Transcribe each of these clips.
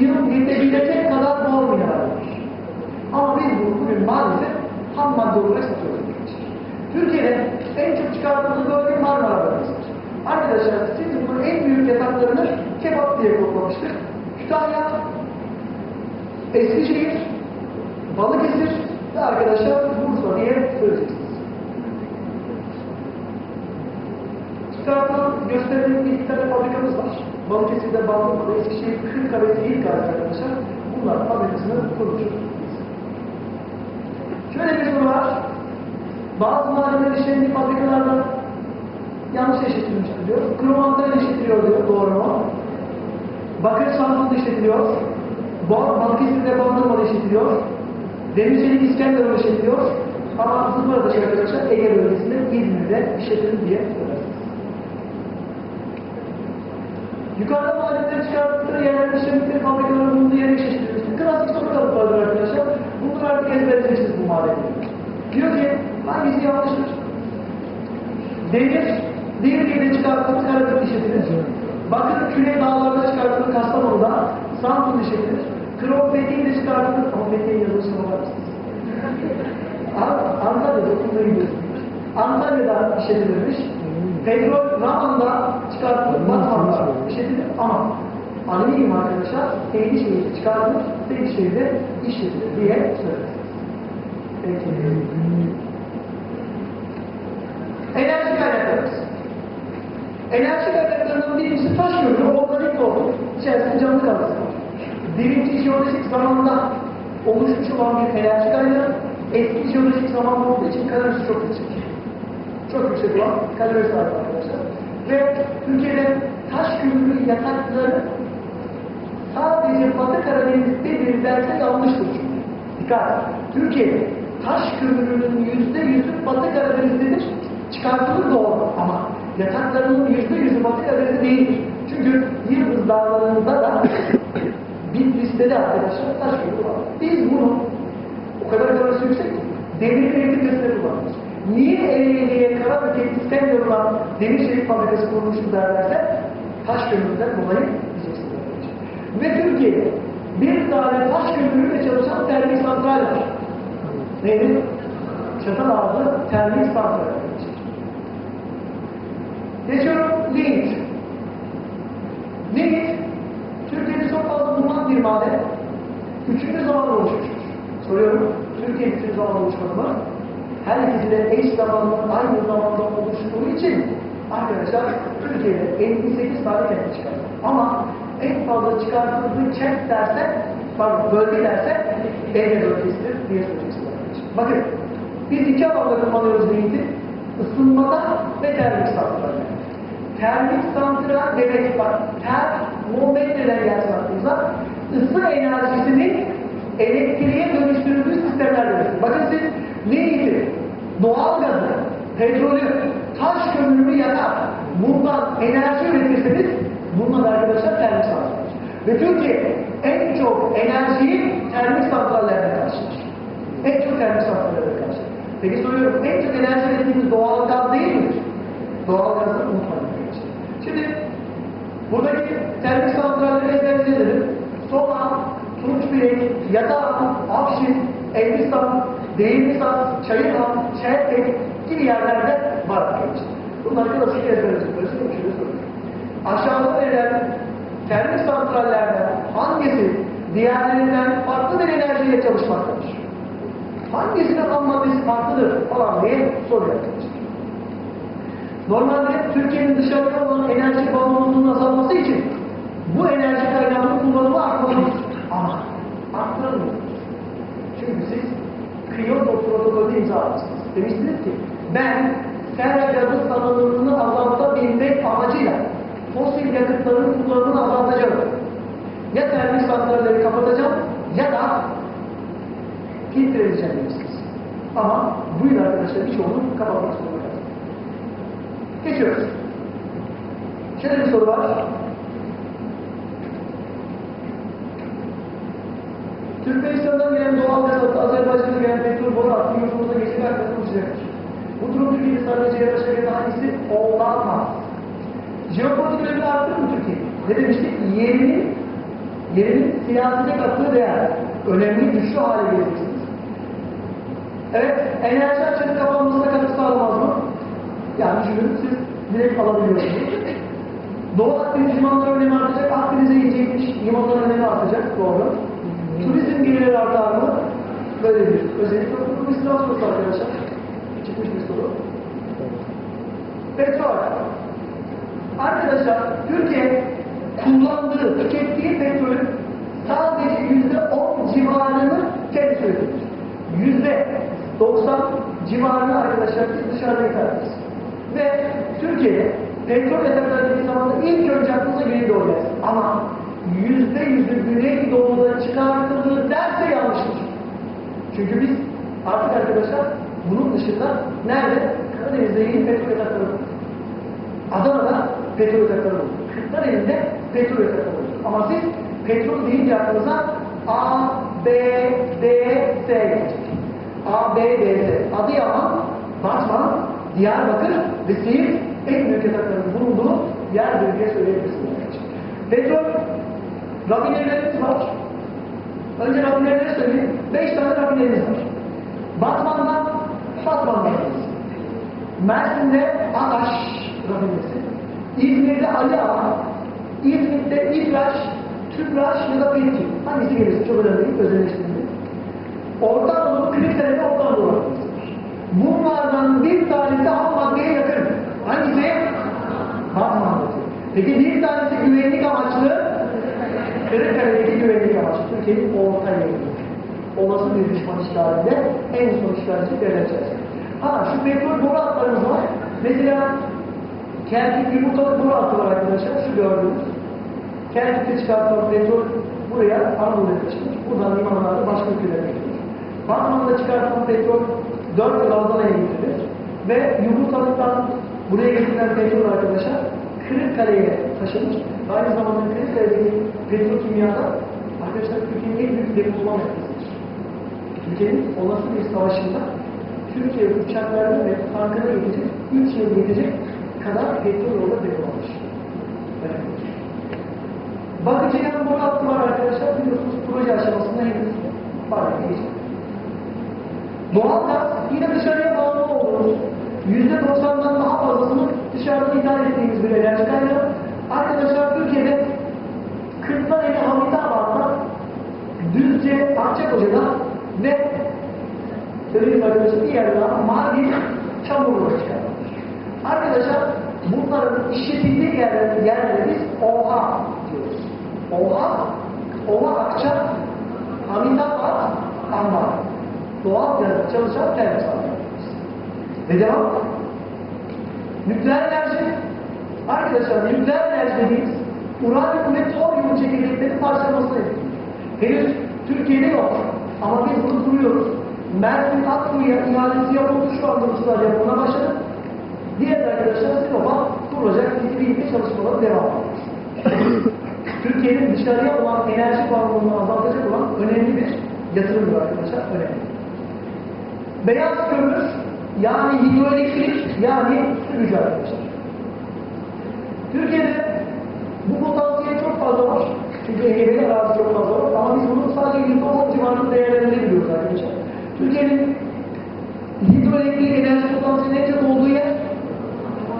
yıl yetebilecek kadar var. Ama biz bunu bugün maalesef ham madde olarak satıyoruz. Türkiye'de en çok çıkarttığımız bölge Marmara bölgesidir. Arkadaşlar siz bunun en büyük yataklarını kebap diye kodlamıştık. Kütahya, Eskişehir, Balıkesir ve arkadaşlar Bursa diye söyleyeceksiniz. Çıkartılan gösterilen bir tane fabrikamız var. Balıkesir'de Bandırma'da, Eskişehir, Kırıkkale, Yiğitgazi arkadaşlar. Bunlar fabrikasını kurmuş. Şöyle bir soru var. Bazı madenler işlendiği fabrikalarda yanlış eşitilmiş diyor. Kromantal eşitiliyor diyor. Doğru mu? Bakır Samsun'da işletiliyor. Balıkesir'de Bandırma'da işletiliyor. Demirçelik İskenderun'da işletiliyor. Ama Zıplara'da şey arkadaşlar Ege bölgesinde İzmir'de işletilir diye söylersiniz. Yukarıda madenleri çıkarttıkları yerlerde işlemlikleri fabrikaların bulunduğu yere işletilir. Klasik soru kalıplardır arkadaşlar. Bunları artık ezberleyeceksiniz bu madenleri. Diyor ki hangisi yanlıştır? Demir, Divriği'de çıkarttığı Karabük işletilir. Bakın Güney Dağları'da çıkarttığı Kastamonu'da Samsun işletilir. Krom Fethiye'de çıkarttığı ama Fethiye yazılışına bakar mısınız? An- Antalya'da okulda gidiyorsunuz. Antalya'da işletilirmiş. Petrol Raman'da çıkartılıp ama alüminyum arkadaşlar Seydişehir'de çıkartılır, Seydişehir'de işletilir diye söyleriz. Enerji kaynaklarımız. Enerji kaynaklarından birincisi taş kömürü, organik doğru. İçerisinde canlı gazı var. Birinci jeolojik zamanda oluşmuş olan bir enerji kaynağı, eski jeolojik zamanda olduğu için kalorisi çok yüksek. Çok yüksek olan kalorisi var arkadaşlar. Ve Türkiye'de taş kömürü yatakları sadece Batı Karadeniz'dedir derse yanlıştır. Dikkat! Türkiye'de taş kömürünün yüzde yüzü Batı Karadeniz'dedir. Çıkartılır doğru ama yataklarının yüzde yüzü Batı Karadeniz'de değildir. Çünkü Yıldız Dağları'nda da bir listede arkadaşlar taş kömürü var. Biz bunu o kadar kalorisi yüksek ki demir üretimcesine kullanıyoruz. Niye Ereğli'ye Karabük'e İskenderun'a olan demir çelik fabrikası kurulmuştu derlerse taş kömüründen dolayı diyeceksiniz. Ve Türkiye'de bir tane taş kömürüyle çalışan termik santral var. Neydi? Çatal ağzı termik santral. Geçiyorum lignit. Lignit, Türkiye'de çok fazla bulunan bir maden. Üçüncü zaman oluşmuş. Soruyorum, Türkiye üçüncü zaman oluşmadı mı? Her ikisi de eş zamanlı, aynı zamanda oluştuğu için arkadaşlar Türkiye'de 58 tane kent çıkar. Ama en fazla çıkartıldığı kent derse, pardon bölge derse Ege bölgesidir diye arkadaşlar. Bakın, biz iki alanda kullanıyoruz ligniti. Isınmada ve termik santralde. Termik santral demek var. Termometreden gelsin aklınıza. Isı enerjisinin elektriğe dönüştürüldüğü sistemler demek. Bakın siz ligniti, doğal gazı, petrolü, taş kömürünü yakar. Bundan enerji üretirseniz bunlar arkadaşlar termik santral. Ve Türkiye en çok enerjiyi termik santrallerine karşılar. En çok termik santrallerine karşılar. Peki soruyorum, en çok enerji ürettiğimiz doğal gaz değil midir? Doğal gazı unutmayın. Şimdi buradaki termik santralleri ezberleyelim. Soma, Tunçbilek, Yatağan, Afşin, Elbistan, Değirmistan, Çayırhan, Çerkek gibi yerlerde var arkadaşlar. Bunlar klasik ezberleyecekleri şöyle soruyor. Aşağıda verilen termik santrallerden hangisi diğerlerinden farklı bir enerjiyle çalışmaktadır? Hangisinin ham maddesi farklıdır falan diye soruyor arkadaşlar. Normalde Türkiye'nin dışarıya olan enerji bağımlılığının azalması için bu enerji kaynağının kullanımı artmalıyız. Ama arttırılmıyor. Çünkü siz Kyoto protokolü imza atmışsınız. Demiştiniz ki ben sera gazı salınımını azaltabilmek amacıyla fosil yakıtların kullanımını azaltacağım. Ya termik santralleri kapatacağım ya da filtre edeceğim demişsiniz. Ama bu yıl arkadaşlar birçoğunu kapatmak zorunda. Geçiyoruz. Şöyle bir soru var. Türkmenistan'dan gelen doğal gaz Azerbaycan'a gelen petrol boru hattı yurtumuzda geçen hakkında konuşacaktır. Bu durum Türkiye'nin sadece yarışa hangisi olamaz. Jeopolitik önemi arttırır mı Türkiye? Ne demiştik? Yerinin Yerinin siyasete kattığı değer. Önemli, güçlü hale geleceksiniz. Evet, enerji açığının kapanmasına katkı sağlamaz mı? Yani düşünün siz direkt alabiliyorsunuz. Doğu Akdeniz limanları önemi artacak, Akdeniz'e inecekmiş limanların önemi artacak, doğru. Turizm gelirleri artar mı? Böyle bir özellikle İslam sorusu arkadaşlar. Çıkmış bir soru. Petrol. Arkadaşlar Türkiye kullandığı, tükettiği petrolün sadece yüzde on civarını kendisi üretiyor. Yüzde doksan civarını arkadaşlar biz dışarıda ithal. Ve Türkiye'de petrol yatakları dediği zaman da ilk önce aklınıza Güneydoğu gelir. Ama yüzde yüzü Güneydoğu'da çıkartıldığı derse yanlıştır. Çünkü biz artık arkadaşlar bunun dışında nerede? Karadeniz'de yeni petrol yatakları. Adana'da petrol yatakları bulduk. Kırklareli'nde petrol yatakları bulduk. Ama siz petrol deyince aklınıza A, B, D, S gelecek. A, B, D, S. Adıyaman, Batman, Diyarbakır ve Siirt en büyük yatakların bulunduğu yerdir diye söyleyebilirsiniz. Petrol rafinerilerimiz var. Önce rafinerileri söyleyeyim. Beş tane rafinerimiz var. Batman. Mersin'de Adaş rafinerisi. İzmir'de Ali Ağa. İzmir'de İbraş, Tüpraş ya da Petki. Hangisi gelirse çok önemli değil, özelleştirildi. Orta Anadolu, Kırıkkale'de Orta Anadolu var. Bunlardan bir tanesi ham maddeye yakın. Hangisi? Batman'daki. Peki bir tanesi güvenlik amaçlı Kırıkkale'deki güvenlik amaçlı. Türkiye'nin orta yeri. Olası bir düşman işgalinde en son işgalci içerisinde. Ha şu petrol boru hatlarımız var. Mesela Kerkük yumurtalık boru hattı var arkadaşlar. Şu gördüğünüz. Kerkük'te çıkartılan petrol buraya Anadolu'ya taşınır. Buradan limanlarda başka ülkelere gidiyor. Batman'da çıkartılan petrol 4 yıl Adana'ya getirilir. Ve yumurtalıktan buraya getirilen petrol arkadaşlar Kırıkkale'ye taşınır. Aynı zamanda Kırıkkale'deki petrokimyada arkadaşlar Türkiye'nin en büyük depolama merkezidir. Türkiye'nin olası bir savaşında Türkiye uçaklarına ve tankına yetecek, 3 yıl yetecek kadar petrol orada depolamış. Evet. Bakıcı'nın boru hattı var arkadaşlar. Biliyorsunuz proje aşamasında henüz var. Geçecek. Doğal gaz yine dışarıya bağımlı olduğumuz %90'dan daha fazlasını dışarıdan ithal ettiğimiz bir enerji kaynağı. Arkadaşlar Türkiye'de Kırklareli Hamitabat'ta Düzce Akçakoca'da ve söyleyeyim arkadaşlar bir yerde daha Mardin Çamurlu'da çıkartılır. Arkadaşlar bunların işletildiği yerlere, yerlere biz OHA diyoruz. OHA, OHA Akça, Hamitabat, Ambar. Doğal gazda çalışan termik. Ve devam. Nükleer enerji. Arkadaşlar nükleer enerji dediğimiz uranyum ve toryum çekirdekleri parçalamasına yapılıyor. Henüz Türkiye'de yok. Ama biz bunu kuruyoruz. Mersin Akkuyu'ya ihalesi yapıldı. Şu anda uçlar yapımına başladı. Diğer arkadaşlar Sinop'a kurulacak 2020 çalışmaları devam ediyor. Türkiye'nin dışarıya olan enerji bağımlılığını azaltacak olan önemli bir yatırımdır arkadaşlar. Önemli. Beyaz kömür yani hidroelektrik yani su gücü arkadaşlar. Türkiye'de bu potansiyel çok fazla var. Çünkü Ege'de arazi çok fazla var. Ama biz bunu sadece %10 civarında değerlendirebiliyoruz arkadaşlar. Türkiye'nin hidroelektrik enerji potansiyeli en çok olduğu yer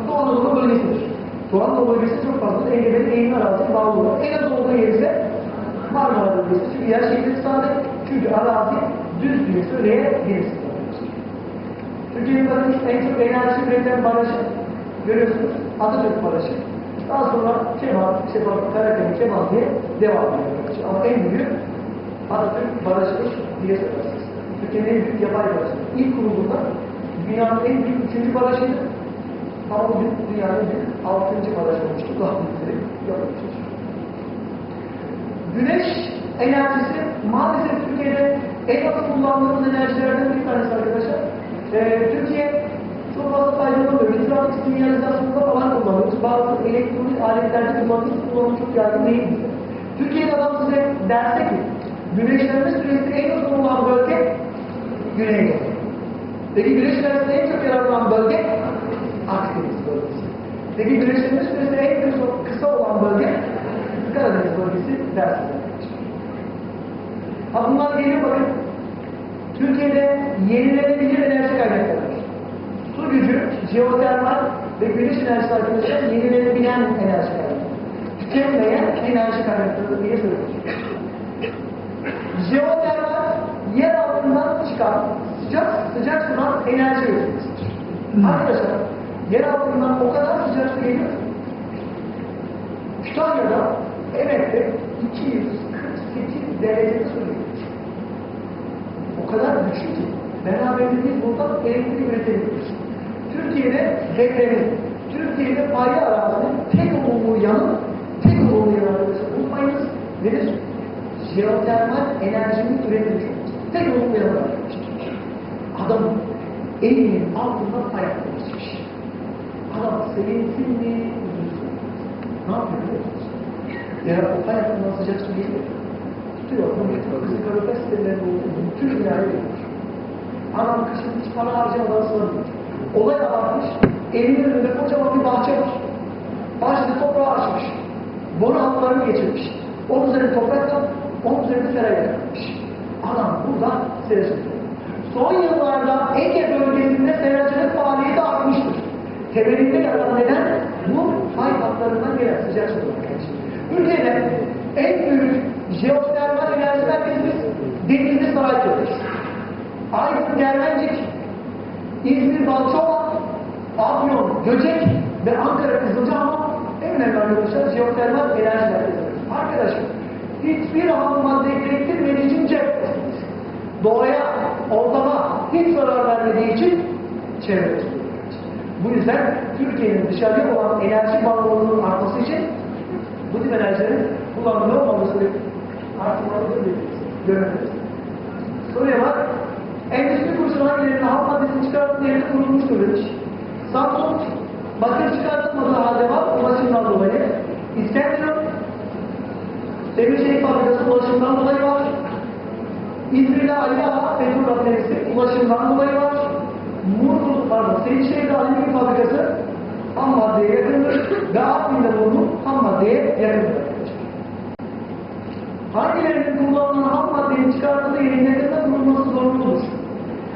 Doğu Anadolu bölgesidir. Doğu Anadolu bölgesi çok fazla. Ege'de eğim araziye bağlı. En az olduğu yer ise Marmara bölgesi. Çünkü yer şekli sade. Çünkü arazi düz diye söyleyebilirsiniz. Türkiye'nin bakın en çok enerji üreten barajı görüyorsunuz. Atatürk Barajı. Daha sonra Kemal, işte Karaköy'ün Kemal diye devam ediyor. Ama en büyük Atatürk Barajı'dır diye söylersiniz. Türkiye'nin en büyük yapay barajı. İlk kurulduğunda dünyanın en büyük üçüncü barajıydı. Ama bugün dünyanın en büyük altıncı barajı olmuştu. Daha büyükleri yapılmıştır. Güneş enerjisi maalesef Türkiye'de en az kullandığımız enerjilerden bir tanesi arkadaşlar. Ee, Türkiye çok fazla faydalanmıyor. Hidrolik sinyalizasyonunda falan kullanıyoruz. Bazı elektronik aletlerde kullanıyoruz. Kullanım çok yaygın değil. Türkiye'de adam size derse ki güneşlenme süresi en uzun olan bölge Güneydoğu. Peki güneşlenmesi en çok yararlanan bölge Akdeniz bölgesi. Peki güneşlenme süresi en kısa, kısa olan bölge Karadeniz bölgesi dersiniz. Ha bunlar geliyor bakın. Türkiye'de yenilenebilir enerji kaynakları var. Su gücü, jeotermal ve güneş enerjisi arkadaşlar yenilenebilen enerji kaynakları. Tükenmeyen enerji kaynakları diye söylüyoruz. Yer altından çıkan sıcak sıcak sudan enerji üretilmesidir. Arkadaşlar yer altından o kadar sıcak su geliyor. ki, Kütahya'da Emek'te 248 derecede su geliyor. O kadar güçlü ki beraberinde biz buradan elektrik üretebiliyoruz. Türkiye'de depremin, Türkiye'de fayda arazinin tek olumlu yanı, tek olumlu yanı arkadaşlar unutmayınız nedir? Jeotermal enerjinin üretilmiş olması. Tek olumlu yanı var arkadaşlar. Adam elinin altından ayakta geçmiş. Adam sevinsin mi, üzülsün? Ne yapıyor biliyor musunuz? Ya o ayakından sıcak su geliyor. Tutuyor, bunu getiriyor. Kızı kalorifer sistemlerinde olduğu bütün dünyaya veriyor. Adam kışın hiç para harcamadan sığınıyor. Olay abartmış. Evinin önünde kocaman bir bahçe var. Bahçede toprağı açmış. Boru hatlarını geçirmiş. Onun üzerine toprakla, onun üzerine serayla yapmış. Adam burada tutuyor. Son yıllarda Ege bölgesinde seracılık faaliyeti artmıştır. Temelinde yatan neden? Bu fay hatlarından gelen sıcak su. Ülkede en büyük jeotermal enerji merkezimiz Denizli Sarayköy'dür. Aydın Germencik, İzmir Balçova, Afyon Göcek ve Ankara Kızılcahamam en önemli arkadaşlar jeotermal enerji merkezleri. Arkadaşlar hiçbir ham madde gerektirmediği için cep doğaya, ortama hiç zarar vermediği için çevre. Bu yüzden Türkiye'nin dışarıya olan enerji bağımlılığının artması için bu tip enerjilerin kullanımı olmaması artırmalıdır görmeliyiz. Soruya bak. Endüstri kuruluşu hangilerinin ham maddesini çıkarttığı yerine kurulmuştur demiş. Samsung bakır çıkartılmadığı halde var ulaşımdan dolayı. İskenderun Demirçelik fabrikası ulaşımdan dolayı var. İzmir'de Ali Ağa petrol rafinerisi ulaşımdan dolayı var. Murtul, pardon, Seydişehir'de alüminyum fabrikası ham maddeye yakındır ve Artvin'de bulunan ham maddeye yakındır. Hangilerinin kullanılan ham maddenin çıkartıldığı yerin yakında kurulması zorunludur?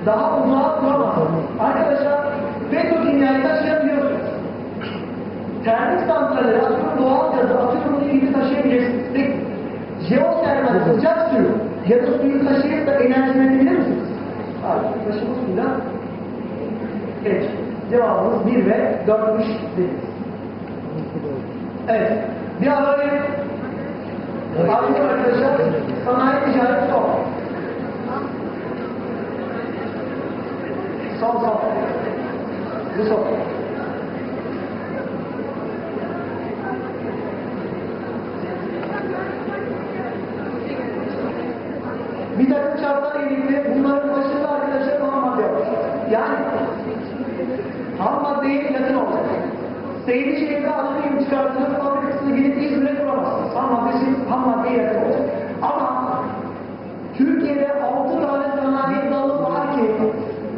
Daha uzağa kuramaz. Arkadaşlar, petrokimyayı taşıyabiliyorsunuz. Termik santralleri, atıyorum doğal gazı, atıyorum ilgili taşıyabilirsiniz. Jeotermal sıcak suyu ya da suyu taşıyıp da enerji üretebilir misiniz? Hayır, taşıma suyla geç. Cevabımız 1 ve 4'müş değil. Evet, bir haber Artık arkadaşlar sanayi ticaret son. Son son. Bu son. Bir takım şartlar ilgili bunların başında arkadaşlar ham madde var. Yani ham maddeye yakın olacak. Seydişehir'de alüminyum çıkartılır fabrikasını gidip İzmir'e kuramazsınız. Ham maddesi ham maddeye yakın olacak. Ama Türkiye'de 6 tane sanayi dalı var ki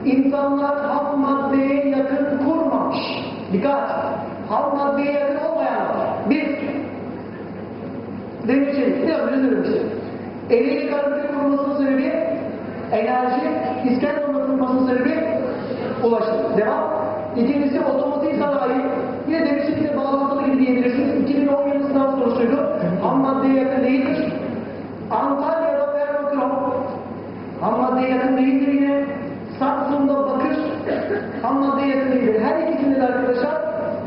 insanlar ham maddeye yakın kurmamış. Dikkat! Ham maddeye yakın olmayanlar. Bir, demir çelik, ne özür dilerim işte. Eliyle karınca kurulmasının sebebi enerji, iskan olmasının sebebi ulaşım. Devam. İkincisi otomotiv sanayi. Yine demiştikle bağlantılı gibi diyebilirsiniz. 2010 yılı sınav sorusuydu. Ham maddeye yakın değildir. Antalya'da ferrokrom. Ham maddeye yakın değildir yine. Samsun'da bakır. Ham maddeye yakın değildir. Her ikisinde de arkadaşlar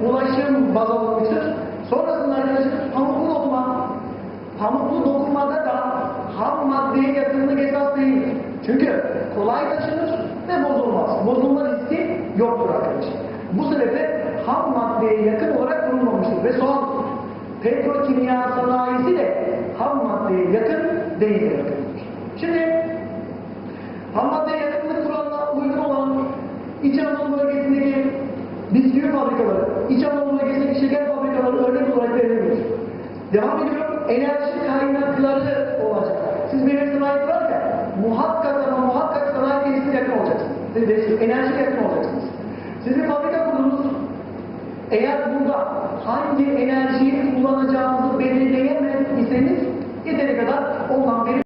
ulaşım baz alınmıştır. Sonrasında arkadaşlar pamuklu dokuma. Pamuklu dokumada da ham maddeye yakınlık esas değil. Çünkü kolay taşınır ve bozulmaz. Bozulma riski yoktur arkadaşlar. Bu sebeple ham maddeye yakın olarak kurulmamıştır. Ve son petrokimya sanayisi de ham maddeye yakın değil arkadaşlar. Şimdi ham maddeye yakınlık kuralına uygun olan İç Anadolu bölgesindeki bisküvi fabrikaları, İç Anadolu bölgesindeki şeker fabrikaları örnek olarak verilebilir. Devam ediyorum. Enerji kaynakları olacak. Siz bir sanayi kurarken muhakkak ama muhakkak sanayi tesisine yakın olacaksınız. Siz enerji yakın olacaksınız. Siz bir fabrika kurdunuz. Eğer burada hangi enerjiyi kullanacağınızı belirleyemez iseniz yeteri kadar ondan